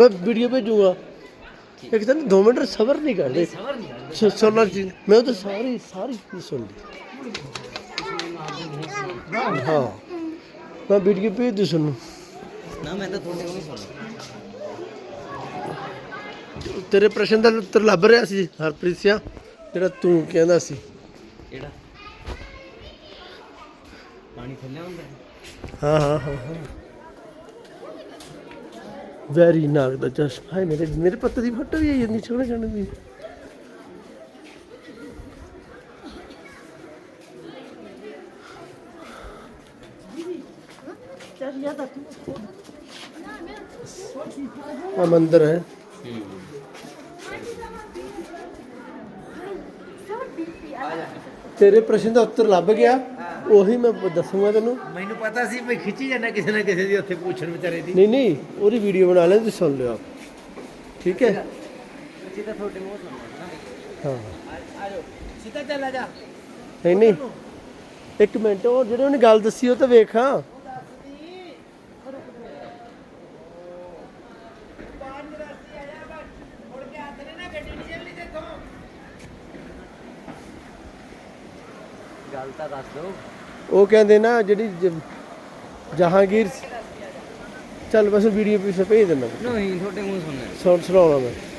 ਮੈਂ ਵੀਡੀਓ ਭੇਜੂਗਾ। ਇੱਕ ਤਾਂ 2 ਮਿੰਟ ਸਬਰ ਨਹੀਂ ਕਰਦੇ। ਸਬਰ ਨਹੀਂ ਕਰਦਾ। ਸੁਣਨਾ ਚੀਜ਼ ਮੈਂ ਤਾਂ ਸਾਰੀ ਸਾਰੀ ਚੀਜ਼ ਸੁਣ ਲਈ। ਹਾਂ। ਮੈਂ ਵੀਡੀਓ ਭੇਜ ਦੂ ਸੁਣੂ ਨਾ ਮੈਂ ਤਾਂ ਤੁਹਾਡੇ ਕੋਲ ਹੀ ਸੁਣਦਾ ਤੇਰੇ ਪ੍ਰਸ਼ਨ ਦਾ ਉੱਤਰ ਲੱਭ ਰਿਹਾ ਸੀ ਹਰਪ੍ਰੀਤ ਸਿਆ ਜਿਹੜਾ ਤੂੰ ਕਹਿੰਦਾ ਸੀ। ਕਿਹੜਾ? ਪਾਣੀ ਥੱਲੇ ਹੁੰਦਾ? ਹਾਂ ਹਾਂ ਹਾਂ ਹਾਂ। ਵੈਰੀ ਨਾਗ ਦਾ ਜਸ ਭਾਈ ਮੇਰੇ ਮੇਰੇ ਪੁੱਤ ਦੀ ਫੋਟੋ ਵੀ ਆਈ ਜਾਂਦੀ, ਸੋਹਣੇ ਸੋਹਣੇ ਦੀ। ਆ ਮੰਦਰ ਹੈ। ਤੇਰੇ ਪ੍ਰਸ਼ਨ ਦਾ ਉੱਤਰ ਲੱਭ ਗਿਆ। ਉਹੀ ਮੈਂ ਦੱਸੂਗਾ ਤੈਨੂੰ। ਮੈਨੂੰ ਪਤਾ ਸੀ ਵੀ ਖਿੱਚੀ ਜਾਣਾ ਕਿਸੇ ਨਾ ਕਿਸੇ ਦੀ ਉੱਥੇ ਪੁੱਛਣ ਵਿਚਾਰੇ ਦੀ। ਨਹੀਂ ਨਹੀਂ ਉਹਦੀ ਵੀਡੀਓ ਬਣਾ ਲੈ ਤੁਸੀਂ ਸੁਣ ਲਿਓ। ਆਪ ਠੀਕ ਹੈ? ਸਿੱਧਾ ਤੁਹਾਡੇ ਮੂੰਹ ਸੁਣਨਾ ਹਾਂ। ਆ ਜਾਓ ਸਿੱਧਾ ਚੱਲ ਜਾ। ਨਹੀਂ ਨਹੀਂ। ਇੱਕ ਮਿੰਟ ਉਹ ਜਿਹੜੇ ਉਹਨੇ ਗੱਲ ਦੱਸੀ ਉਹ ਤਾਂ ਵੇਖ ਗੱਲ ਤਾਂ ਦੱਸ ਦਿਓ। ਉਹ ਕਹਿੰਦੇ ਨਾ ਜਿਹੜੀ ਜ- ਜਹਾਂਗੀਰ ਚੱਲ ਬਸ ਵੀਡੀਓ ਪਿੱਛੇ ਭੇਜ ਦਿੰਦਾ। ਨਹੀਂ ਤੁਹਾਡੇ ਮੂੰਹ ਸੁਣਨਾ। ਸੁਣ ਸੁਣਾਉਣਾ ਮੈਂ।